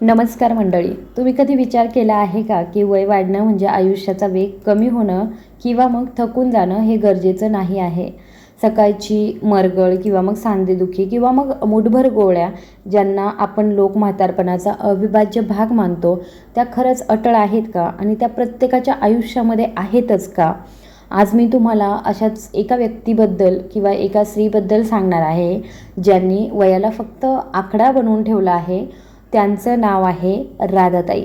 नमस्कार मंडळी तुम्ही कधी विचार केला आहे का की वय वाढणं म्हणजे आयुष्याचा वेग कमी होणं किंवा मग थकून जाणं हे गरजेचं नाही आहे? सकाळची मरगळ किंवा मग सांधेदुखी किंवा मग मुठभर गोळ्या ज्यांना आपण लोक म्हातारपणाचा अविभाज्य भाग मानतो त्या खरंच अटळ आहेत का आणि त्या प्रत्येकाच्या आयुष्यामध्ये आहेतच का? आज मी तुम्हाला अशाच एका व्यक्तीबद्दल किंवा एका स्त्रीबद्दल सांगणार आहे ज्यांनी वयाला फक्त आकडा बनवून ठेवला आहे. त्यांचं नाव आहे राधाताई.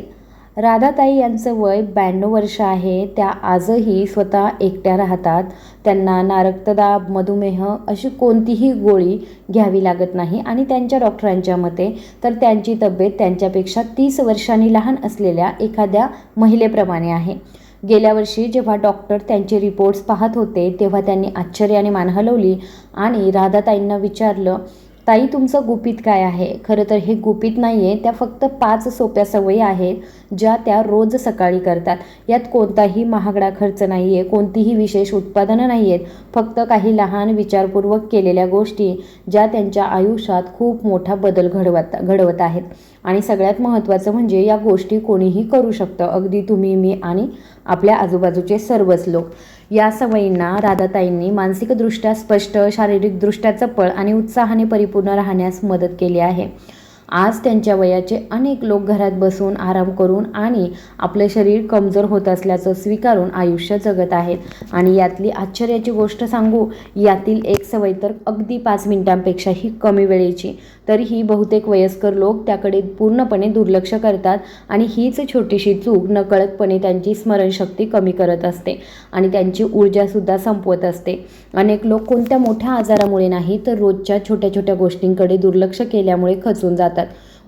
राधाताई यांचं वय ब्याण्णव वर्ष आहे. त्या आजही स्वतः एकट्या राहतात. त्यांना ना रक्तदाब मधुमेह अशी कोणतीही गोळी घ्यावी लागत नाही. आणि त्यांच्या डॉक्टरांच्या मते तर त्यांची तब्येत त्यांच्यापेक्षा तीस वर्षांनी लहान असलेल्या एखाद्या महिलेप्रमाणे आहे. गेल्या वर्षी जेव्हा डॉक्टर त्यांचे रिपोर्ट्स पाहत होते तेव्हा त्यांनी आश्चर्याने मान हलवली आणि राधाताईंना विचारलं ताई तुमचं गुपित काय आहे? खरं तर हे गुपित नाही आहे त्या फक्त पाच सोप्या सवयी आहेत ज्या त्या रोज सकाळी करतात. यात कोणताही महागडा खर्च नाही आहे कोणतीही विशेष उत्पादनं नाही आहेत फक्त काही लहान विचारपूर्वक केलेल्या गोष्टी ज्या त्यांच्या आयुष्यात खूप मोठा बदल घडवत घडवत आहेत. आणि सगळ्यात महत्त्वाचं म्हणजे या गोष्टी कोणीही करू शकतं. अगदी तुम्ही मी आणि आपल्या आजूबाजूचे सर्वच लोक. या सवयींना राधाताईंनी मानसिकदृष्ट्या स्पष्ट शारीरिकदृष्ट्या चपळ आणि उत्साहाने परिपूर्ण राहण्यास मदत केली आहे. आज त्यांच्या वयाचे अनेक लोक घरात बसून आराम करून आणि आपले शरीर कमजोर होत असल्याचं स्वीकारून आयुष्य जगत आहेत. आणि यातली आश्चर्याची गोष्ट सांगू यातील एक सवय तर अगदी पाच मिनिटांपेक्षाही कमी वेळेची. तरीही बहुतेक वयस्कर लोक त्याकडे पूर्णपणे दुर्लक्ष करतात आणि हीच छोटीशी चूक नकळतपणे त्यांची स्मरणशक्ती कमी करत असते आणि त्यांची ऊर्जासुद्धा संपवत असते. अनेक लोक कोणत्या मोठ्या आजारामुळे नाही तर रोजच्या छोट्या छोट्या गोष्टींकडे दुर्लक्ष केल्यामुळे खचून जातात.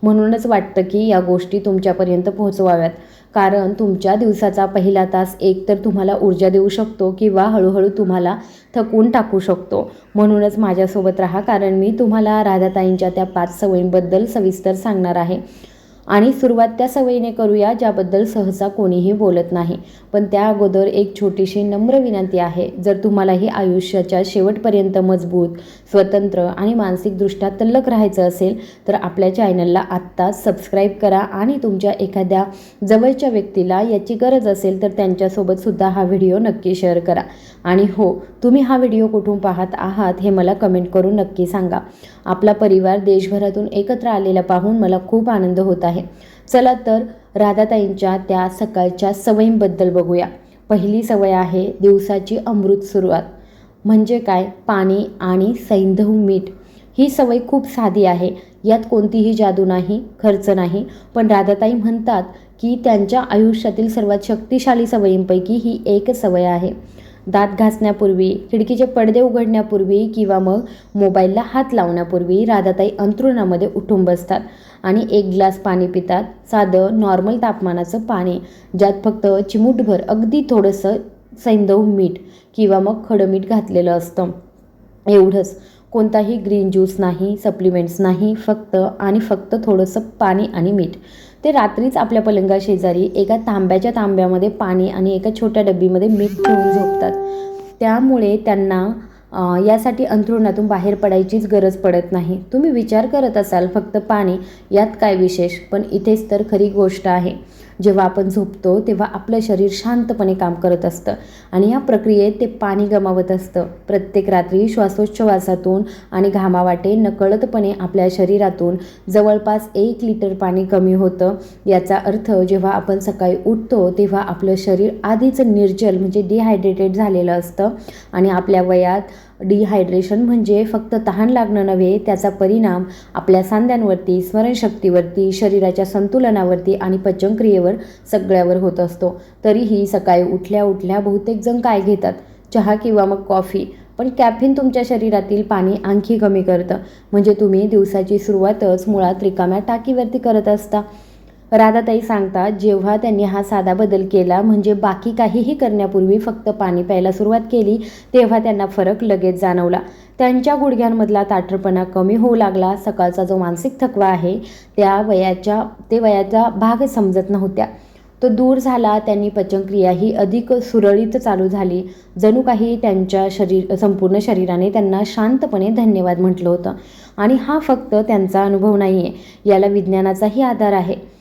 म्हणूनच वाटतं की या गोष्टी तुमच्यापर्यंत पोहोचवाव्यात. कारण तुमच्या दिवसाचा पहिला तास एक तर तुम्हाला ऊर्जा देऊ शकतो किंवा हळूहळू तुम्हाला थकवून टाकू शकतो. म्हणूनच माझ्यासोबत राहा कारण मी तुम्हाला राधाताईंच्या त्या पाच सवयींबद्दल सविस्तर सांगणार आहे. आणि सुरुवात त्या सवयीने करूया ज्याबद्दल सहसा कोणीही बोलत नाही. पण त्या अगोदर एक छोटीशी नम्र विनंती आहे. जर तुम्हालाही आयुष्याच्या शेवटपर्यंत मजबूत स्वतंत्र आणि मानसिकदृष्ट्या तल्लक राहायचं असेल तर आपल्या चॅनलला आत्ताच सबस्क्राईब करा आणि तुमच्या एखाद्या जवळच्या व्यक्तीला याची गरज असेल तर त्यांच्यासोबतसुद्धा हा व्हिडिओ नक्की शेअर करा. आणि हो तुम्ही हा व्हिडिओ कुठून पाहत आहात हे मला कमेंट करून नक्की सांगा. आपला परिवार देशभरातून एकत्र आलेला पाहून मला खूप आनंद होत आहे. चला तर राधाताईंच्या त्या सकाळच्या सवयींबद्दल बघूया. पहिली सवय आहे दिवसाची अमृत सुरुवात. म्हणजे काय? पाणी आणि सैंधव मीठ. ही सवय खूप साधी आहे. यात कोणतीही जादू नाही खर्च नाही. पण राधाताई म्हणतात की त्यांच्या आयुष्यातील सर्वात शक्तिशाली सवयींपैकी ही एक सवय आहे. दात घासण्यापूर्वी खिडकीचे पडदे उघडण्यापूर्वी किंवा मग मोबाईलला हात लावण्यापूर्वी राधाताई अंथरुणामध्ये उठून बसतात आणि एक ग्लास पाणी पितात. साधं नॉर्मल तापमानाचं पाणी ज्यात फक्त चिमूटभर अगदी थोडंसं सैंधव मीठ. किंवा मग खडं मीठ घातलेलं असतं. एवढंच. कोणताही ग्रीन ज्यूस नाही सप्लिमेंट्स नाही फक्त आणि फक्त थोडंसं पाणी आणि मीठ. ते रात्रीच आपल्या पलंगाशेजारी एका तांब्याच्या तांब्यामध्ये पाणी आणि एका छोट्या डब्बीमध्ये मीठ ठेवून झोपतात. त्यामुळे त्यांना यासाठी अंथरुणातून बाहेर पडायचीच गरज पडत नाही. तुम्ही विचार करत असाल फक्त पाणी यात काय विशेष? पण इथेच तर खरी गोष्ट आहे. जेव्हा आपण झोपतो तेव्हा आपलं शरीर शांतपणे काम करत असतं आणि या प्रक्रियेत ते पाणी गमावत असतं. प्रत्येक रात्री श्वासोच्छवासातून आणि घामावाटे नकळतपणे आपल्या शरीरातून जवळपास एक लिटर पाणी कमी होतं. याचा अर्थ जेव्हा आपण सकाळी उठतो तेव्हा आपलं शरीर आधीच निर्जल म्हणजे डिहायड्रेटेड झालेलं असतं आणि आपल्या वयात डिहायड्रेशन म्हणजे फक्त तहान लागणं नव्हे त्याचा परिणाम आपल्या सांध्यांवरती स्मरणशक्तीवरती शरीराच्या संतुलनावरती आणि पचनक्रियेवर सगळ्यावर होत असतो. तरीही सकाळी उठल्या उठल्या बहुतेक जण काय घेतात? चहा किंवा मग कॉफी. पण कॅफिन तुमच्या शरीरातील पाणी आणखी कमी करतं. म्हणजे तुम्ही दिवसाची सुरुवातच मुळात रिकाम्या टाकीवरती करत असता. राधाताई सांगतात जेव्हा त्यांनी हा साधा बदल केला म्हणजे बाकी काहीही करण्यापूर्वी फक्त पाणी प्यायला सुरुवात केली तेव्हा त्यांना फरक लगेच जाणवला. त्यांच्या गुडघ्यांमधला ताठरपणा कमी होऊ लागला. सकाळचा जो मानसिक थकवा आहे त्या वयाच्या ते वयाचा भाग समजत नव्हत्या. तो दूर झाला त्यांनी पचनक्रिया ही अधिक सुरळीत चालू झाली. जणू काही त्यांच्या शरीर संपूर्ण शरीराने त्यांना शांतपणे धन्यवाद म्हटलं होतं. आणि हा फक्त त्यांचा अनुभव नाही आहे याला विज्ञानाचाही आधार आहे.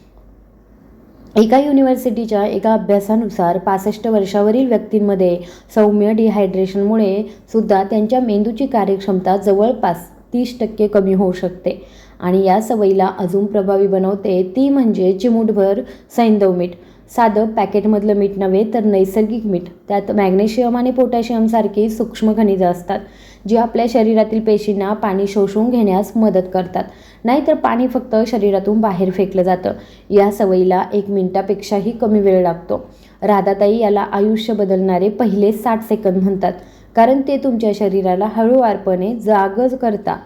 एका युनिव्हर्सिटीच्या एका अभ्यासानुसार पासष्ट वर्षावरील व्यक्तींमध्ये सौम्य डिहायड्रेशनमुळे सुद्धा त्यांच्या मेंदूची कार्यक्षमता जवळपास तीस टक्के कमी होऊ शकते. आणि या सवयीला अजून प्रभावी बनवते ती म्हणजे चिमूटभर सैंदव मीठ. साधं पॅकेटमधलं मीठ नव्हे तर नैसर्गिक मीठ. त्यात मॅग्नेशियम आणि पोटॅशियमसारखी सूक्ष्म खनिजं असतात जी आपल्या शरीरातील पेशींना पाणी शोषून घेण्यास मदत करतात. नाहीतर पाणी फक्त शरीरातून बाहेर फेकलं जातं. या सवयीला एक मिनिटापेक्षाही कमी वेळ लागतो. राधाताई याला आयुष्य बदलणारे पहिले साठ सेकंद म्हणतात कारण ते तुमच्या शरीराला हळूवारपणे जागज करता.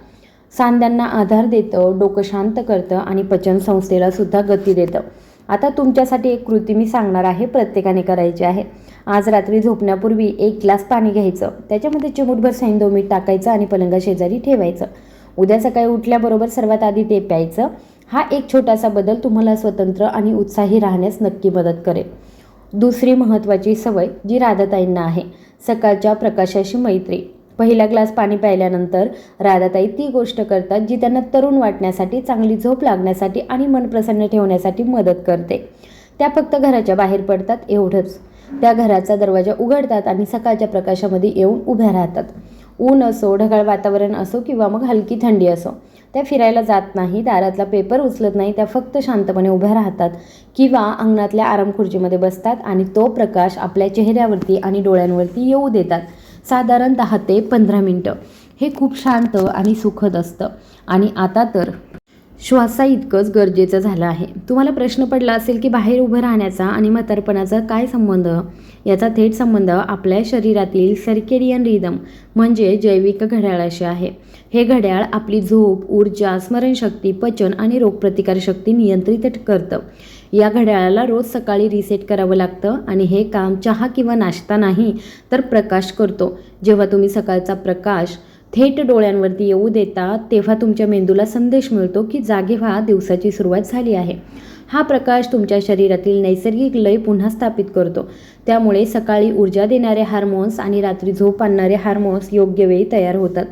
सांध्यांना आधार देतं डोकं शांत करतं आणि पचनसंस्थेला सुद्धा गती देतं. आता तुमच्यासाठी एक कृती मी सांगणार आहे प्रत्येकाने करायची आहे. आज रात्री झोपण्यापूर्वी एक ग्लास पाणी घ्यायचं. त्याच्यामध्ये चिमूटभर सैंदो मीठ टाकायचं आणि पलंगा शेजारी ठेवायचं. उद्या सकाळी उठल्याबरोबर सर्वात आधी ते प्यायचं. हा एक छोटासा बदल तुम्हाला स्वतंत्र आणि उत्साही राहण्यास नक्की मदत करेल. दुसरी महत्त्वाची सवय जी राधाताईंना आहे सकाळच्या प्रकाशाशी मैत्री. पहिला ग्लास पाणी प्यायल्यानंतर राधाताई ती गोष्ट करतात जी त्यांना तरुण वाटण्यासाठी चांगली झोप लागण्यासाठी आणि मन प्रसन्न ठेवण्यासाठी मदत करते. त्या फक्त घराच्या बाहेर पडतात एवढंच. त्या घराचा दरवाजा उघडतात आणि सकाळच्या प्रकाशामध्ये येऊन उभ्या राहतात. ऊन असो ढगाळ वातावरण असो किंवा मग हलकी थंडी असो त्या फिरायला जात नाही दारातला पेपर उचलत नाही त्या फक्त शांतपणे उभ्या राहतात किंवा अंगणातल्या आराम खुर्चीमध्ये बसतात आणि तो प्रकाश आपल्या चेहऱ्यावरती आणि डोळ्यांवरती येऊ देतात. साधारण दहा ते पंधरा मिनटं. हे खूप शांत आणि सुखद असतं. आणि आता तर श्वासा इतकंच गरजेचं झालं आहे. तुम्हाला प्रश्न पडला असेल की बाहेर उभं राहण्याचा आणि म्हातारपणाचा काय संबंध? याचा थेट संबंध आपल्या शरीरातील सर्केडियन रिदम म्हणजे जैविक घड्याळाशी आहे. हे घड्याळ आपली झोप ऊर्जा स्मरणशक्ती पचन आणि रोगप्रतिकारशक्ती नियंत्रित करतं. या घड्याळाला रोज सकाळी रिसेट करावं लागतं आणि हे काम चहा किंवा नाश्ता नाही तर प्रकाश करतो. जेव्हा तुम्ही सकाळचा प्रकाश थेट डोळ्यांवरती येऊ देता तेव्हा तुमच्या मेंदूला संदेश मिळतो की जागे व्हा दिवसाची सुरुवात झाली आहे. हा प्रकाश तुमच्या शरीरातील नैसर्गिक लय पुन्हा स्थापित करतो. त्यामुळे सकाळी ऊर्जा देणारे हार्मोन्स आणि रात्री झोप आणणारे हार्मोन्स योग्य वेळी तयार होतात.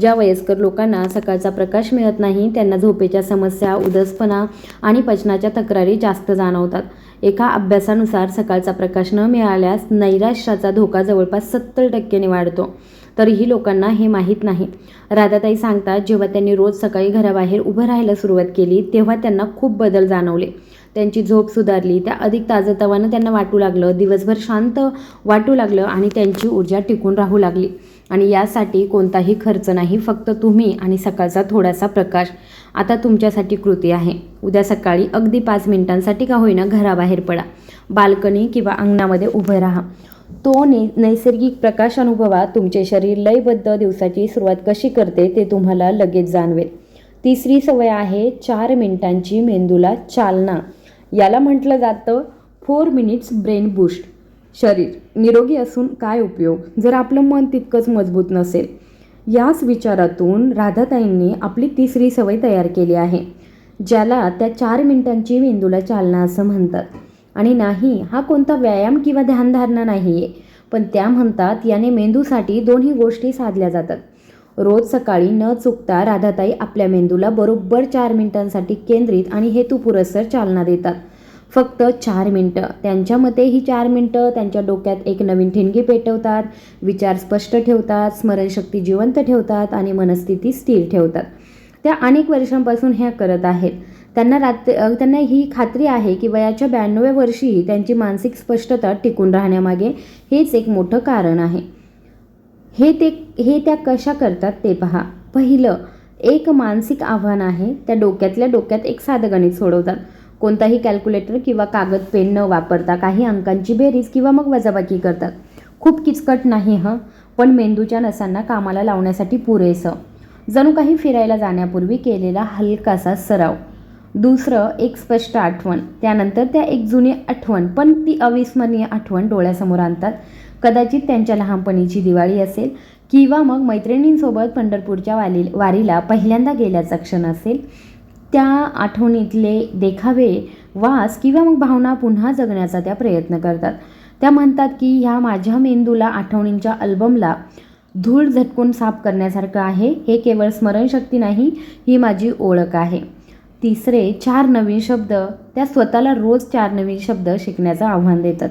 ज्या वयस्कर लोकांना सकाळचा प्रकाश मिळत नाही त्यांना झोपेच्या समस्या उदसपणा आणि पचनाच्या तक्रारी जास्त जाणवतात. एका अभ्यासानुसार सकाळचा प्रकाश न मिळाल्यास नैराश्याचा धोका जवळपास सत्तर टक्क्याने वाढतो तरीही लोकांना हे माहीत नाही. राधाताई सांगतात जेव्हा त्यांनी रोज सकाळी घराबाहेर उभं राहायला सुरुवात केली तेव्हा त्यांना खूप बदल जाणवले. त्यांची झोप सुधारली त्या अधिक ताजतवानं त्यांना वाटू लागलं दिवसभर शांत वाटू लागलं आणि त्यांची ऊर्जा टिकून राहू लागली. आणि यासाठी कोणताही खर्च नाही फक्त तुम्ही आणि सकाळचा थोडासा प्रकाश. आता तुमच्यासाठी कृती आहे. उद्या सकाळी अगदी पाच मिनिटांसाठी का होईना घराबाहेर पडा. बाल्कनी किंवा अंगणामध्ये उभे राहा. तो ने नैसर्गिक प्रकाश अनुभवा. तुमचे शरीर लयबद्ध दिवसाची सुरुवात कशी करते ते तुम्हाला लगेच जाणवेल. तिसरी सवय आहे चार मिनिटांची मेंदूला चालना. याला म्हटलं जातं फोर मिनिट्स ब्रेन बूस्ट शरीर. निरोगी असून काय उपयोग? जर आपलं मन तितकंच मजबूत नसेल. याच विचारातून राधाताईंनी आपली तिसरी सवय तयार केली आहे ज्याला त्या चार मिनिटांची मेंदूला चालना असं म्हणतात. आणि नाही हा कोणता व्यायाम किंवा ध्यानधारणा नाही आहे पण त्या म्हणतात याने मेंदूसाठी दोन्ही गोष्टी साधल्या जातात. रोज सकाळी न चुकता राधाताई आपल्या मेंदूला बरोबर चार मिनिटांसाठी केंद्रित आणि हेतुपुरस्सर चालना देतात. फक्त चार मिनटं. त्यांच्यामध्ये ही चार मिनटं त्यांच्या डोक्यात एक नवीन ठिणगी पेटवतात विचार स्पष्ट ठेवतात स्मरणशक्ती जिवंत ठेवतात आणि मनस्थिती स्थिर ठेवतात. त्या अनेक वर्षांपासून ह्या करत आहेत. त्यांना रात्र त्यांना ही खात्री आहे की वयाच्या ब्याण्णव्या वर्षीही त्यांची मानसिक स्पष्टता टिकून राहण्यामागे हेच एक मोठं कारण आहे. हे ते हे त्या कशा करतात ते पहा. पहिलं एक मानसिक आव्हान आहे त्या डोक्यातल्या डोक्यात एक साधं गणित सोडवतात. कोणताही कॅल्क्युलेटर किंवा कागद पेन न वापरता काही अंकांची बेरीज किंवा मग वजाबाकी करतात. खूप किचकट नाही हं? पण मेंदूच्या नसांना कामाला लावण्यासाठी पुरेसं. जणू काही फिरायला जाण्यापूर्वी केलेला हलकासा सराव. दुसरं एक स्पष्ट आठवण. त्यानंतर त्या एक जुनी आठवण पण ती अविस्मरणीय आठवण डोळ्यासमोर आणतात. कदाचित त्यांच्या लहानपणीची दिवाळी असेल किंवा मग मैत्रिणींसोबत पंढरपूरच्या वाली वारीला पहिल्यांदा गेल्याचा क्षण असेल. त्या आठवणीतले देखावे वास किंवा मग भावना पुन्हा जगण्याचा त्या प्रयत्न करतात. त्या म्हणतात की ह्या माझ्या मेंदूला आठवणींच्या अल्बमला धूळ झटकून साफ करण्यासारखं आहे. हे केवळ स्मरणशक्ती नाही ही माझी ओळख आहे. तिसरे चार नवीन शब्द. त्या स्वतःला रोज चार नवीन शब्द शिकण्याचं आव्हान देतात.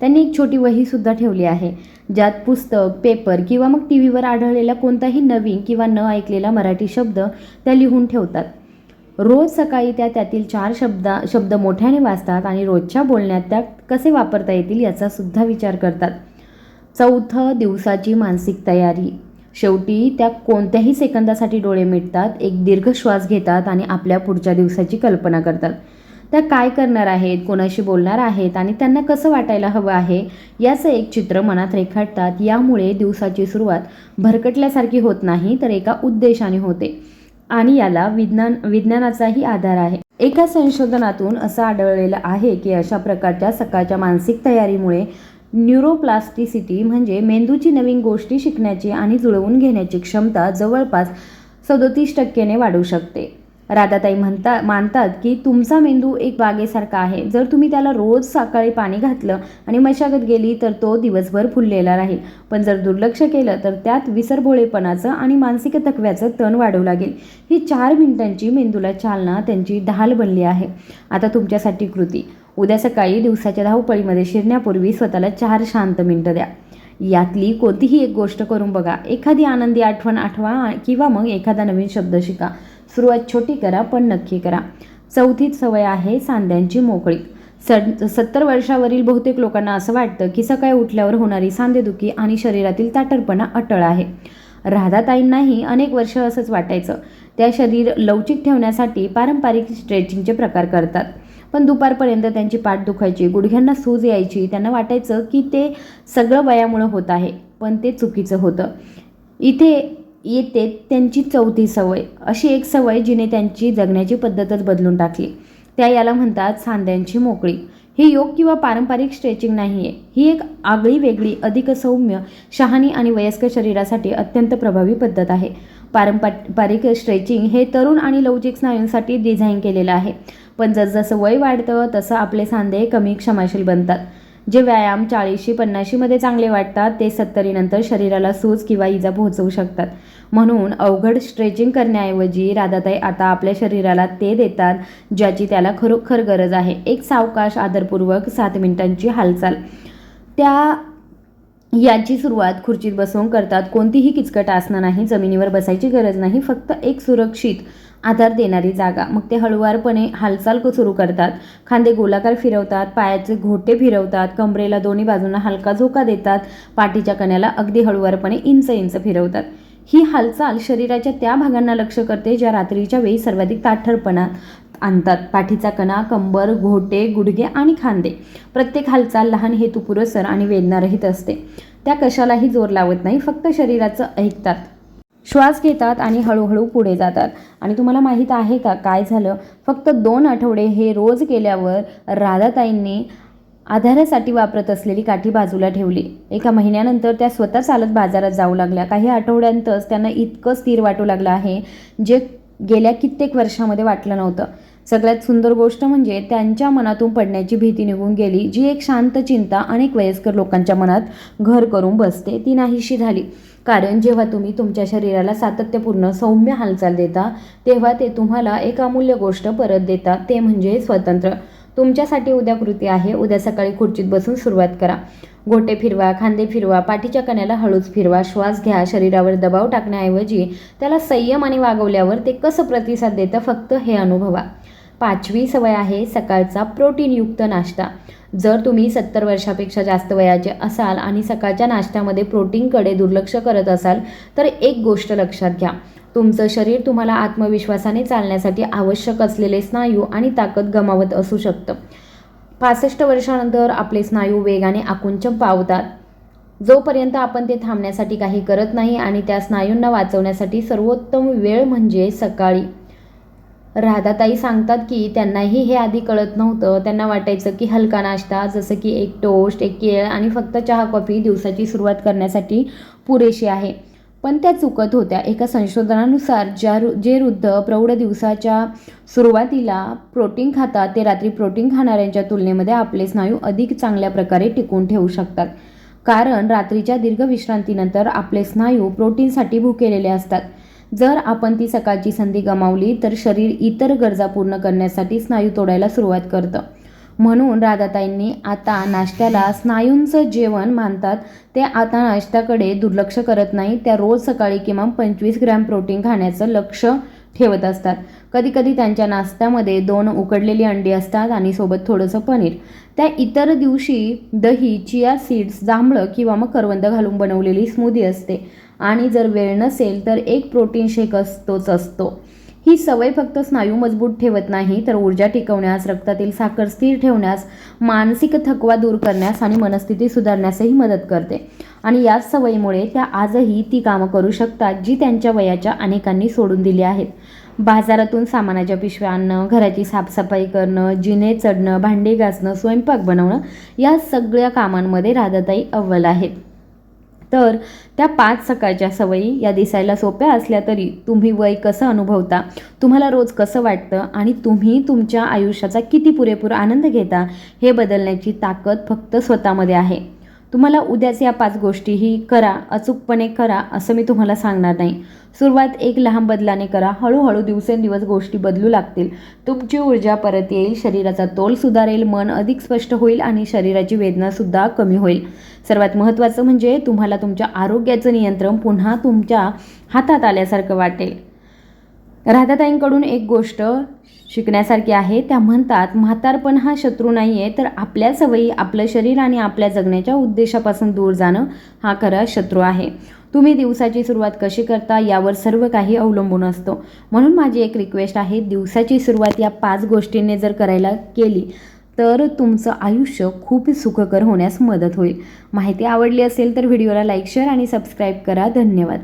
त्यांनी एक छोटी वहीसुद्धा ठेवली आहे ज्यात पुस्तक पेपर किंवा मग टी व्हीवर आढळलेला कोणताही नवीन किंवा न ऐकलेला मराठी शब्द त्या लिहून ठेवतात. रोज सकाळी त्या त्यातील चार शब्द शब्द मोठ्याने वाचतात आणि रोजच्या बोलण्यात त्या कसे वापरता येतील याचा सुद्धा विचार करतात. चौथं दिवसाची मानसिक तयारी. शेवटी त्या कोणत्याही सेकंदासाठी डोळे मिटतात एक दीर्घ श्वास घेतात आणि आपल्या पुढच्या दिवसाची कल्पना करतात. त्या काय करणार आहेत कोणाशी बोलणार आहेत आणि त्यांना कसं वाटायला हवं आहे याचं एक चित्र मनात रेखाटतात. यामुळे दिवसाची सुरुवात भरकटल्यासारखी होत नाही तर एका उद्देशाने होते. आणि याला विज्ञान विज्ञानाचाही आधार आहे. एका संशोधनातून असं आढळलेलं आहे की अशा प्रकारच्या सकाळच्या मानसिक तयारीमुळे न्यूरोप्लास्टिसिटी म्हणजे मेंदूची नवीन गोष्टी शिकण्याची आणि जुळवून घेण्याची क्षमता जवळपास सदोतीस टक्क्याने वाढू शकते. राधाताई म्हणता मानतात की तुमचा मेंदू एक बागेसारखा आहे. जर तुम्ही त्याला रोज सकाळी पाणी घातलं आणि मशागत गेली तर तो दिवसभर फुललेला राहील. पण जर दुर्लक्ष केलं तर त्यात विसरभोळेपणाचं आणि मानसिक तकव्याचं तण वाढवू लागेल. ही चार मिनिटांची मेंदूला चालना त्यांची ढाल बनली आहे. आता तुमच्यासाठी कृती. उद्या सकाळी दिवसाच्या धावपळीमध्ये शिरण्यापूर्वी स्वतःला चार शांत मिनटं द्या. यातली कोणतीही एक गोष्ट करून बघा. एखादी आनंदी आठवण आठवा किंवा मग एखादा नवीन शब्द शिका. सुरुवात छोटी करा पण नक्की करा. चौथी सवय आहे सांध्यांची मोकळीक सड सत्तर वर्षावरील बहुतेक लोकांना असं वाटतं की सकाळी उठल्यावर होणारी सांधेदुखी आणि शरीरातील ताटरपणा अटळ आहे. राधाताईंनाही अनेक वर्ष असंच वाटायचं. त्या शरीर लवचिक ठेवण्यासाठी पारंपरिक स्ट्रेचिंगचे प्रकार करतात. पण दुपारपर्यंत त्यांची पाठ दुखायची गुडघ्यांना सूज यायची त्यांना वाटायचं की ते सगळं वयामुळं होत आहे पण ते चुकीचं होतं. इथे येते त्यांची चौथी सवय. अशी एक सवय जिने त्यांची जगण्याची पद्धतच बदलून टाकली. त्या याला म्हणतात सांध्यांची मोकळी. हे योग किंवा पारंपरिक स्ट्रेचिंग नाही आहे ही एक आगळी वेगळी अधिक सौम्य शहाणी आणि वयस्क शरीरासाठी अत्यंत प्रभावी पद्धत आहे. पारंपरिक स्ट्रेचिंग हे तरुण आणि लवचिक स्नायूंसाठी डिझाईन केलेलं आहे. पण जसजसं वय वाढतं तसं आपले सांधे कमी क्षमाशील बनतात. जे व्यायाम चाळीसशे पन्नाशीमध्ये चांगले वाटतात ते सत्तरीनंतर शरीराला सूज किंवा इजा पोहोचवू शकतात. म्हणून अवघड स्ट्रेचिंग करण्याऐवजी राधाताई आता आपल्या शरीराला ते देतात ज्याची त्याला खरोखर गरज आहे. एक सावकाश आदरपूर्वक सात मिनिटांची हालचाल. त्या याची सुरुवात खुर्चीत बसवून करतात. कोणतीही किचकट आसनं नाही जमिनीवर बसायची गरज नाही फक्त एक सुरक्षित आधार देणारी जागा. मग ते हळुवारपणे हालचाल सुरू करतात. खांदे गोलाकार फिरवतात पायाचे घोटे फिरवतात कमरेला दोन्ही बाजूंना हलका झोका देतात पाठीच्या कण्याला अगदी हळुवारपणे इंच इंच फिरवतात. ही हालचाल शरीराच्या त्या भागांना लक्ष करते ज्या रात्रीच्या वेळी सर्वाधिक ताठरपणा आणतात. पाठीचा कणा कंबर घोटे गुडघे आणि खांदे. प्रत्येक हालचाल लहान हेतुपुरसर आणि वेदनारहित असते. त्या कशालाही जोर लावत नाही फक्त शरीराचं ऐकतात. श्वास घेतात आणि हळूहळू पुढे जातात. आणि तुम्हाला माहीत आहे का काय झालं? फक्त दोन आठवडे हे रोज केल्यावर राधाताईंनी आधारासाठी वापरत असलेली काठी बाजूला ठेवली. एका महिन्यानंतर त्या स्वतः चालत बाजारात जाऊ लागल्या. काही आठवड्यांतच त्यांना इतकं स्थिर वाटू लागलं आहे जे गेल्या कित्येक वर्षामध्ये वाटलं नव्हतं. सगळ्यात सुंदर गोष्ट म्हणजे त्यांच्या मनातून पडण्याची भीती निघून गेली जी एक शांत चिंता अनेक वयस्कर लोकांच्या मनात घर करून बसते. ती नाहीशी झाली. कारण जेव्हा तुम्ही तुमच्या शरीराला सातत्यपूर्ण सौम्य हालचाल देता तेव्हा ते तुम्हाला एक अमूल्य गोष्ट परत देतात ते म्हणजे स्वतंत्र. तुमच्यासाठी उद्या कृती आहे उद्या सकाळी खुर्चीत बसून सुरुवात करा. गोटे फिरवा खांदे फिरवा पाठीच्या कण्याला हळूच फिरवा श्वास घ्या शरीरावर दबाव टाकण्याऐवजी त्याला संयम आणि वागवल्यावर ते कसं प्रतिसाद देतं फक्त हे अनुभवा. पाचवी सवय आहे सकाळचा प्रोटीनयुक्त नाश्ता. जर तुम्ही सत्तर वर्षापेक्षा जास्त वयाचे असाल आणि सकाळच्या नाश्त्यामध्ये प्रोटीनकडे दुर्लक्ष करत असाल तर एक गोष्ट लक्षात घ्या. तुमचं शरीर तुम्हाला आत्मविश्वासाने चालण्यासाठी आवश्यक असलेले स्नायू आणि ताकद गमावत असू शकतं. पासष्ट वर्षानंतर आपले स्नायू वेगाने आकुंचन पावतात. जोपर्यंत आपण ते थांबण्यासाठी काही करत नाही आणि त्या स्नायूंना वाचवण्यासाठी सर्वोत्तम वेळ म्हणजे सकाळी. राधाताई सांगतात की त्यांनाही हे आधी कळत नव्हतं. त्यांना वाटायचं की हलका नाश्ता जसं की एक टोस्ट एक केळ आणि फक्त चहा कॉफी दिवसाची सुरुवात करण्यासाठी पुरेशी आहे. पण त्या चुकत होत्या. एका संशोधनानुसार ज्या रु जे वृद्ध प्रौढ दिवसाच्या सुरुवातीला प्रोटीन खातात ते रात्री प्रोटीन खाणाऱ्यांच्या तुलनेमध्ये आपले स्नायू अधिक चांगल्या प्रकारे टिकून ठेवू शकतात. कारण रात्रीच्या दीर्घ विश्रांतीनंतर आपले स्नायू प्रोटीनसाठी भुकेलेले असतात. जर आपण ती सकाळची संधी गमावली तर शरीर इतर गरजा पूर्ण करण्यासाठी स्नायू तोडायला सुरुवात करतं. म्हणून राधाताईंनी आता नाश्त्याला स्नायूंचं जेवण मानतात. ते आता नाश्त्याकडे दुर्लक्ष करत नाही. त्या रोज सकाळी किमान पंचवीस ग्रॅम प्रोटीन खाण्याचं लक्ष ठेवत असतात. कधीकधी त्यांच्या नाश्त्यामध्ये दोन उकडलेली अंडी असतात आणि सोबत थोडंसं पनीर. त्या इतर दिवशी दही चिया सीड्स जांभळं किंवा मग करवंद घालून बनवलेली स्मूदी असते. आणि जर वेळ नसेल तर एक प्रोटीन शेक असतोच असतो. ही सवय फक्त स्नायू मजबूत ठेवत नाही तर ऊर्जा टिकवण्यास रक्तातील साखर स्थिर ठेवण्यास मानसिक थकवा दूर करण्यास आणि मनस्थिती सुधारण्यासही मदत करते. आणि याच सवयीमुळे त्या आजही ती कामं करू शकतात जी त्यांच्या वयाच्या अनेकांनी सोडून दिली आहेत. बाजारातून सामानाच्या पिशव्या आणणं घराची साफसफाई करणं जिने चढणं भांडे घासणं स्वयंपाक बनवणं या सगळ्या कामांमध्ये राधाताई अव्वल आहेत. तर त्या पाच सकाळच्या सवयी या दिसायला सोप्या असल्या तरी तुम्ही वय कसं अनुभवता तुम्हाला रोज कसं वाटतं आणि तुम्ही तुमच्या आयुष्याचा किती पुरेपूर आनंद घेता हे बदलण्याची ताकद फक्त स्वतःमध्ये आहे. तुम्हाला उद्याच या पाच गोष्टीही करा अचूकपणे करा असं मी तुम्हाला सांगणार नाही. सुरुवात एक लहान बदलाने करा. हळूहळू दिवसेंदिवस गोष्टी बदलू लागतील. तुमची ऊर्जा परत येईल शरीराचा तोल सुधारेल मन अधिक स्पष्ट होईल आणि शरीराची वेदनासुद्धा कमी होईल. सर्वात महत्त्वाचं म्हणजे तुम्हाला तुमच्या आरोग्याचं नियंत्रण पुन्हा तुमच्या हातात आल्यासारखं वाटेल. राधाताईंकडून एक गोष्ट शिकण्यासारखी आहे. त्या म्हणतात म्हातारपण हा शत्रू नाही आहे तर आपल्या सवयी आपलं शरीर आणि आपल्या जगण्याच्या उद्देशापासून दूर जाणं हा खरा शत्रू आहे. तुम्ही दिवसाची सुरुवात कशी करता यावर सर्व काही अवलंबून असतो. म्हणून माझी एक रिक्वेस्ट आहे दिवसाची सुरुवात या पाच गोष्टींनी जर करायला केली तर तुमचं आयुष्य खूप सुखकर होण्यास मदत होईल. माहिती आवडली असेल तर व्हिडिओला लाईक शेअर आणि सबस्क्राईब करा. धन्यवाद.